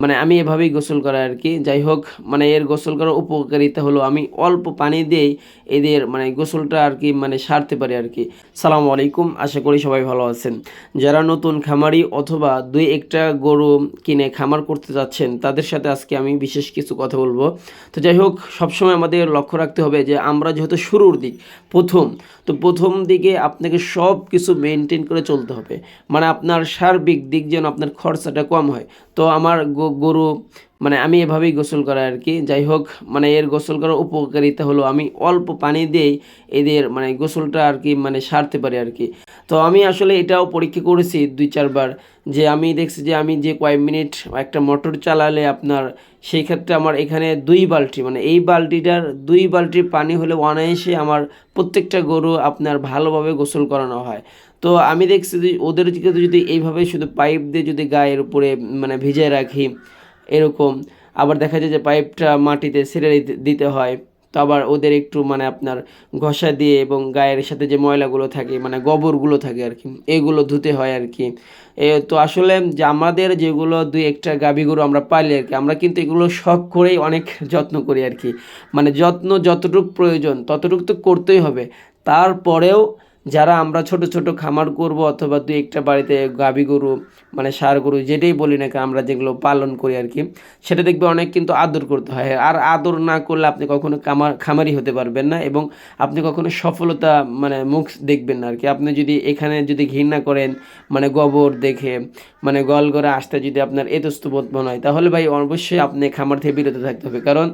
মানে আমি এভাবেই গোসল করা আর কি। যাই হোক মানে এর গোসল করার উপকারিতা হলো আমি অল্প পানি দিয়েই এদের মানে গোসলটা আর কি মানে সারতে পারি আর কি। সালাম আলাইকুম, আশা করি সবাই ভালো আছেন। যারা নতুন খামারি অথবা দুই একটা গরু কিনে খামার করতে যাচ্ছেন, তাদের সাথে আজকে আমি বিশেষ কিছু কথা বলব। তো যাই হোক, সবসময় আমাদের লক্ষ্য রাখতে হবে যে আমরা যেহেতু শুরুর দিক, প্রথম, তো প্রথম দিকে আপনাকে সব কিছু মেনটেন করে চলতে হবে। মানে আপনার সার্বিক দিক যেন আপনার খরচাটা কম হয়। তো আমার গরু মানে আমি এভাবেই গোসল করা আর কি যাই হোক মানে এর গোসল করার উপকারিতা হলো আমি অল্প পানি দিয়েই এদের মানে গোসলটা আর কি মানে সারতে পারি আর কি তো আমি আসলে এটাও পরীক্ষা করেছি দুই চারবার যে আমি দেখছি যে আমি যে কয়েক মিনিট একটা মোটর চালালে আপনার সেই ক্ষেত্রে আমার এখানে দুই বালতি মানে এই বালতিটার দুই বালতি পানি হলে অনায়াসে আমার প্রত্যেকটা গরু আপনার ভালোভাবে গোসল করানো হয়। তো আমি দেখছি যে ওদের যদি এইভাবে শুধু পাইপ দিয়ে যদি গায়ের উপরে মানে ভিজিয়ে রাখি এরকম। আবার দেখা যায় যে পাইপটা মাটিতে ছেড়ে দিতে- হয়। তো আবার ওদের একটু মানে আপনার ঘষা দিয়ে এবং গায়ের সাথে যে ময়লাগুলো থাকে মানে গোবরগুলো থাকে আর কি, এগুলো ধুতে হয় আর কি। এ তো আসলে যে আমাদের যেগুলো দুই একটা গরু আমরা পালি আর কি, আমরা কিন্তু এগুলো শখ করেই অনেক যত্ন করি আর কি। মানে যত্ন যতটুকু প্রয়োজন, ততটুক তো করতেই হবে। তারপরেও যারা আমরা ছোট ছোট খামার করব অথবা দু একটা বাড়িতে গাভী গরু মানে সার গরু, যেটাই বলি না আমরা যেগুলো পালন করি আর কি, সেটা দেখবে অনেক কিন্তু আদর করতে হয়। আর আদর না করলে আপনি কখনো কামার খামারি হতে পারবেন না এবং আপনি কখনো সফলতা মানে মুখ দেখবেন না আর কি। আপনি যদি এখানে যদি ঘৃণা করেন মানে গোবর দেখে মানে গল করে আসতে যদি আপনার এতস্তবোধ মনে হয়, তাহলে ভাই অবশ্যই আপনি খামার থেকে বিরত থাকতে হবে। কারণ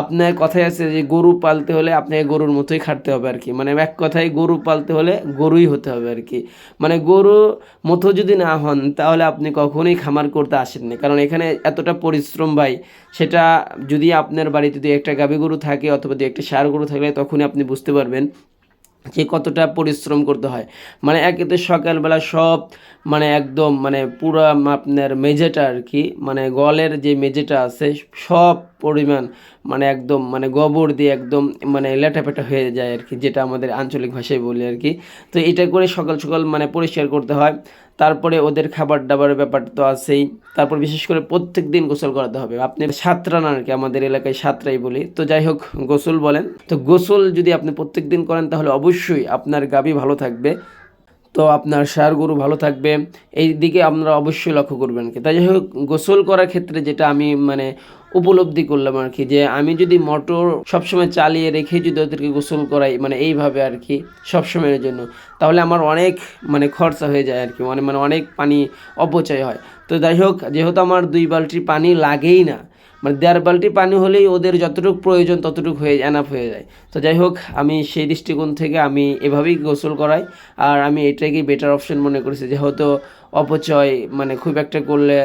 আপনার কথায় আছে যে গরু পালতে হলে আপনাকে গরুর মতোই খাটতে হবে আর কি। মানে এক কথায় গরু পালতে হলে গরুই হতে হবে আর কি। মানে গরু মতো যদি না হন, তাহলে আপনি কখনোই খামার করতে আসেন না কারণ এখানে এতটা পরিশ্রম ভাই, সেটা যদি আপনার বাড়িতে যদি একটা গাভী গরু থাকে অথবা দু একটা সার গরু থাকলে, তখনই আপনি বুঝতে পারবেন যে কতটা পরিশ্রম করতে হয়। মানে একেতে সকালবেলা সব মানে একদম মানে পুরো আপনার মেঝেটা আর কি মানে গলের যে মেঝেটা আছে, সব পরিমাণ মানে একদম মানে গোবর দিয়ে একদম মানে লেটাপেটা হয়ে যায় আর কি, যেটা আমাদের আঞ্চলিক ভাষায় বলি আর কি। তো এটা করে সকাল সকাল মানে পরিষ্কার করতে হয়। তারপরে ওদের খাবার দাবারের ব্যাপার তো আছেই। তারপর বিশেষ করে প্রত্যেক দিন গোসল করাতে হবে। আপনি সাতরান আর কি, আমাদের এলাকায় সাতরাই বলি। তো যাই হোক, গোসল বলেন। তো গোসল যদি আপনি প্রত্যেক দিন করেন, তাহলে অবশ্যই আপনার গাবি ভালো থাকবে। তো আপনার সার গরু ভালো থাকবে। এই দিকে আপনারা অবশ্যই লক্ষ্য করবেন কি। তাই যাই হোক, গোসল করার ক্ষেত্রে যেটা আমি মানে উপলব্ধি করলাম আর কি, যে আমি যদি মোটর সবসময় চালিয়ে রেখে যদি ওদেরকে গোসল করাই মানে এইভাবে আর কি সবসময়ের জন্য, তাহলে আমার অনেক মানে খরচা হয়ে যায় আর কি মানে মানে অনেক পানি অপচয় হয়। তো যাই হোক, যেহেতু আমার দুই বালতি পানি লাগেই না মানে দেড় বালতি পানি হলেই ওদের যতটুকু প্রয়োজন ততটুকু হয়ে এনাফ হয়ে যায়। তো যাই হোক, আমি সেই দৃষ্টিকোণ থেকে আমি এভাবেই গোসল করাই, আর আমি এটাকেই বেটার অপশন মনে করেছি, যেহেতু অপচয় মানে খুব একটা করলে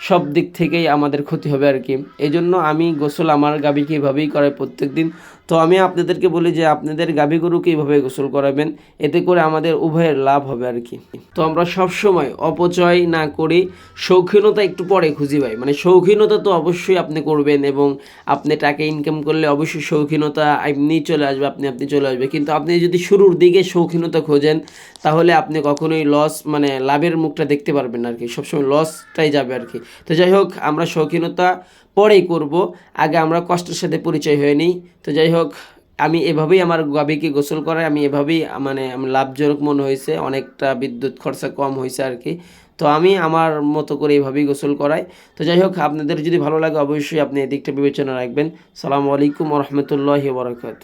সব দিক থেকেই আমাদের ক্ষতি হবে আর কি। এই জন্য আমি গোসল আমার গাভীকে এভাবেই করাই প্রত্যেক দিন তো আমি আপনাদেরকে বলি যে আপনাদের গাভী গরুকে এইভাবে গোসল করাবেন, এতে করে আমাদের উভয়ের লাভ হবে আর কি। তো আমরা সব সময় অপচয় না করি শৌখিনতা একটু পরে খুঁজি ভাই। মানে শৌখিনতা তো অবশ্যই আপনি করবেন এবং আপনি টাকা ইনকাম করলে অবশ্যই শৌখিনতা এমনি চলে আসবে, আপনি আপনি চলে আসবে। কিন্তু আপনি যদি শুরুর দিকে শৌখিনতা খোঁজেন, তাহলে আপনি কখনোই লস মানে লাভের মুখটা দেখতে পারবেন আর কি। সবসময় লসটাই যাবে আর কি। তো যাই হোক আমরা শৌখিনতা পরেই করব। আগে আমরা কষ্টের সাথে পরিচয় হয়ে নিই। তো যাই হোক আমি এভাবেই আমার গাভীকে গোসল করাই। আমি এভাবেই মানে লাভজনক মনে হয়েছে। অনেকটা বিদ্যুৎ খরচা কম হয়েছে আর কি। তো আমি আমার মতো করে এইভাবেই গোসল করাই। তো যাই হোক আপনাদের যদি ভালো লাগে, অবশ্যই আপনি এদিকটা বিবেচনা রাখবেন। সালাম আলাইকুম রহমতুল্লাহ বরকাত